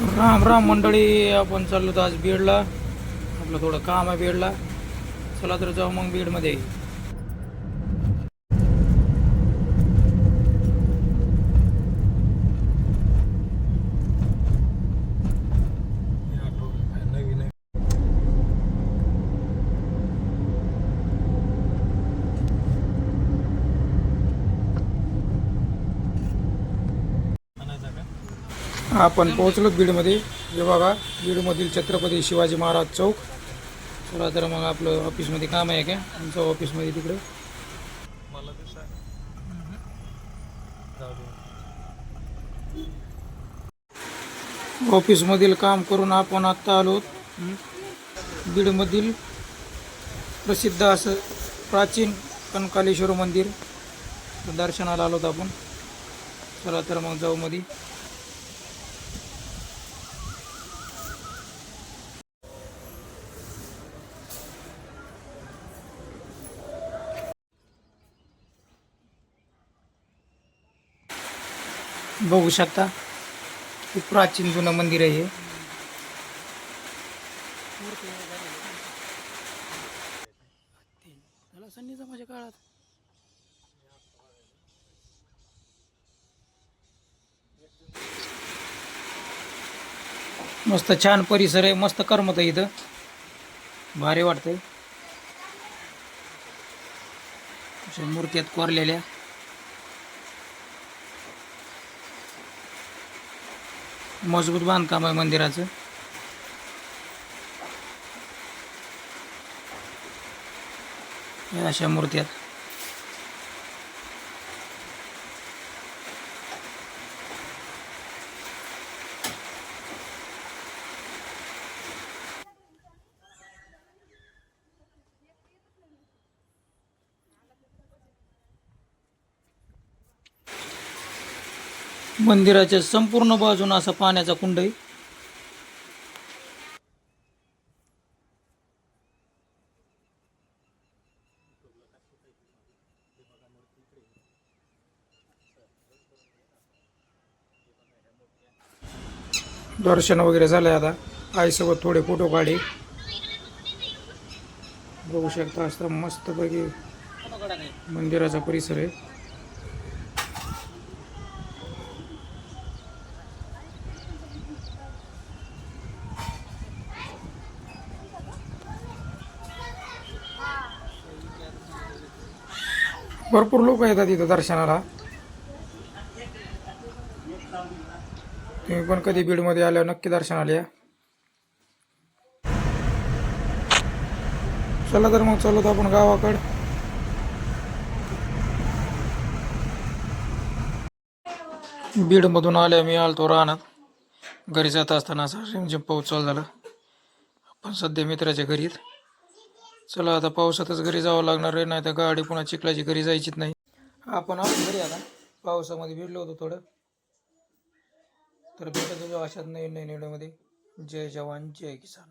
राम राम मंडळी आपण चाललो होतो आज बीडला. आपलं थोडं काम आहे बीडला. चला तर जाऊ मग बीडमध्ये. आपण पोहोचलो बीडमध्ये. हे बघा बीडमधील छत्रपती शिवाजी महाराज चौक. चला तर मग आपलं ऑफिसमध्ये काम आहे का? आमचं ऑफिसमध्ये तिकडे. ऑफिसमधील काम करून आपण आत्ता आलो. बीडमधील प्रसिद्ध असं प्राचीन कनकालेश्वर मंदिर. दर्शनाला आलो आपण. चला तर मग जाऊ मध्ये बघू शकता. खूप प्राचीन जुनं मंदिर आहे हे. माझ्या काळात. मस्त छान परिसर आहे मस्त करमत आहे इथं. भारी वाटतंय. अशा मूर्ती आहेत कोरलेल्या. मजबूत बांधकाम आहे मंदिराचं. या अशा मूर्त्या मंदिराच्या संपूर्ण बाजून असा पाण्याचा कुंड आहे. दर्शन वगैरे झालंय आता. आईसोबत थोडे फोटो काढे. बघू शकता असं मस्तपैकी मंदिराचा परिसर आहे. भरपूर लोक येतात इथं दर्शनाला. तुम्ही पण कधी बीडमध्ये आल्यावर नक्की दर्शनाला या. चला तर मग चलत आपण गावाकड. बीडमधून आल्या मी आलतो राहणार घरी जात असताना असा रिमझिम पाऊस चालू झाला. आपण सध्या मित्राच्या घरी आहेत. चला आता पावसातच घरी जावं लागणार आहे नाही तर गाडी पुन्हा चिखलाची घरी जायचीच नाही. आपण आलो घरी आता. पावसामध्ये भिडलो होतो थोडं. तर भेटत होतो अशात नवीन नवीन व्हिडिओमध्ये. जय जवान जय किसान.